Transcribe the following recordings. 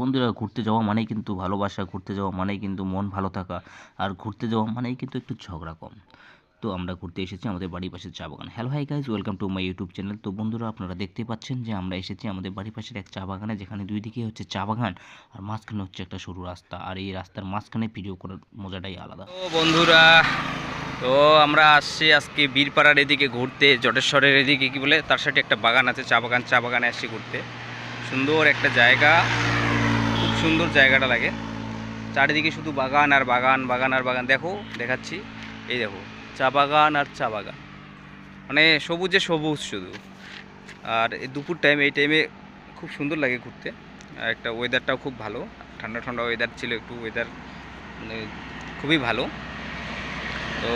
বন্ধুরা ঘুরতে যাওয়া মানেই কিন্তু ভালোবাসা, ঘুরতে যাওয়া মানেই কিন্তু মন ভালো থাকা, আর ঘুরতে যাওয়া মানেই কিন্তু একটু ঝগড়া কম। তো আমরা ঘুরতে এসেছি আমাদের বাড়ির পাশের চা বাগান। Hello hi guys welcome to my YouTube channel তো বন্ধুরা আপনারা দেখতে পাচ্ছেন যে আমরা এসেছি আমাদের বাড়ির পাশের এক চা বাগানে, যেখানে দুই দিকে হচ্ছে চা বাগান আর মাঝখানে হচ্ছে একটা সরু রাস্তা। আর এই রাস্তার মাঝখানে ভিডিও করার মজাটাই আলাদা। তো বন্ধুরা, তো আমরা আসছি আজকে বীরপাড়ার এদিকে ঘুরতে, জটেশ্বরের এদিকে কি বলে, তার সাথে একটা বাগান আছে, চা বাগান। চা বাগানে আসছি ঘুরতে। সুন্দর একটা জায়গা। সুন্দর জায়গাটা লাগে। চারিদিকে শুধু বাগান আর বাগান বাগান আর বাগান। দেখো, দেখাচ্ছি। এই দেখো, চা বাগান আর চা বাগান। মানে সবুজে সবুজ শুধু। আর এই দুপুর টাইম এই টাইমে খুব সুন্দর লাগে ঘুরতে। আর একটা ওয়েদারটাও খুব ভালো। ঠান্ডা ঠান্ডা ওয়েদার ছিল একটু ওয়েদার মানে খুবই ভালো। তো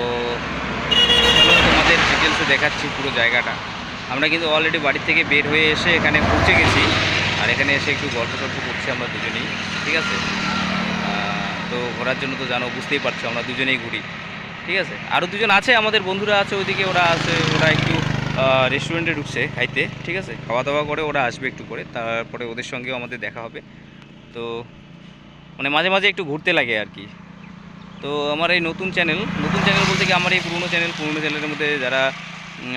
তোমাদের ডিটেলসে দেখাচ্ছি পুরো জায়গাটা। আমরা কিন্তু অলরেডি বাড়ি থেকে বের হয়ে এসে এখানে পৌঁছে গেছি। আর এখানে এসে একটু গল্প টল্প করছি আমরা দুজনেই, ঠিক আছে? তো ঘোরার জন্য তো জানো, বুঝতেই পারছ, আমরা দুজনেই ঘুরি, ঠিক আছে? আরও দুজন আছে, আমাদের বন্ধুরা আছে ওইদিকে, ওরা আছে, ওরা একটু রেস্টুরেন্টে ঢুকছে খাইতে, ঠিক আছে? খাওয়া দাওয়া করে ওরা আসবে একটু করে, তারপরে ওদের সঙ্গেও আমাদের দেখা হবে। তো মানে মাঝে মাঝে একটু ঘুরতে লাগে আর কি। তো আমার এই নতুন চ্যানেল নতুন চ্যানেল বলতে কি, আমার এই পুরনো চ্যানেল পুরনো চ্যানেলের মধ্যে যারা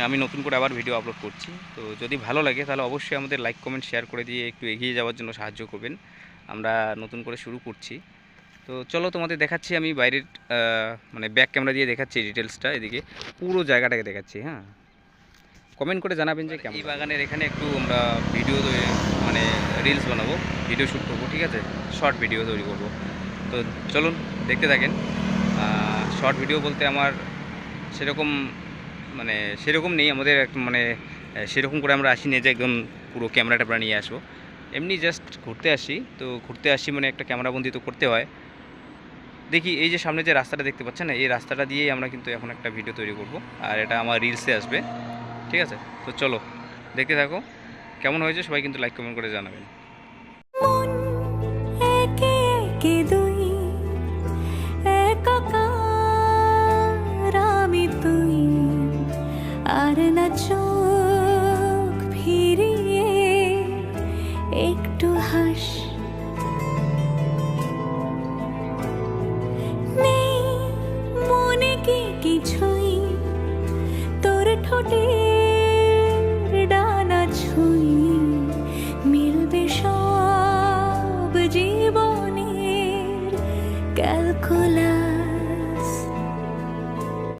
আমি নতুন করে আবার ভিডিও আপলোড করছি। তো যদি ভালো লাগে তাহলে অবশ্যই আমাদের লাইক কমেন্ট শেয়ার করে দিয়ে একটু এগিয়ে যাওয়ার জন্য সাহায্য করবেন। আমরা নতুন করে শুরু করছি। তো চলো তোমাদের দেখাচ্ছি আমি বাইরের মানে ব্যাক ক্যামেরা দিয়ে দেখাচ্ছি ডিটেলসটা এদিকে। পুরো জায়গাটাকে দেখাচ্ছি হ্যাঁ। কমেন্ট করে জানাবেন যে কেমন এই বাগানের এখানে একটু আমরা ভিডিও মানে রিলস বানাবো ভিডিও শ্যুট করব ঠিক আছে? শর্ট ভিডিও তৈরি করব। তো চলুন দেখতে থাকেন। শর্ট ভিডিও বলতে আমার সেরকম মানে সেরকম নেই, আমাদের এক মানে সেরকম করে আমরা আসি না যে একদম পুরো ক্যামেরা ট্যামেরা নিয়ে আসব। এমনি জাস্ট ঘুরতে আসি, তো ঘুরতে আসি মানে একটা ক্যামেরাবন্দি তো করতে হয়। দেখি এই যে সামনে যে রাস্তাটা দেখতে পাচ্ছেন না, এই রাস্তাটা দিয়েই আমরা কিন্তু এখন একটা ভিডিও তৈরি করব, আর এটা আমার রিলসে আসবে। ঠিক আছে? তো চলো, দেখতে থাকো। কেমন হয়েছে সবাই কিন্তু লাইক কমেন্ট করে জানাবেন। থাকে কিছুই। তোর ঠোঁটে ডানা ছুঁই। মিলবে সব জীবনের ক্যালকুলা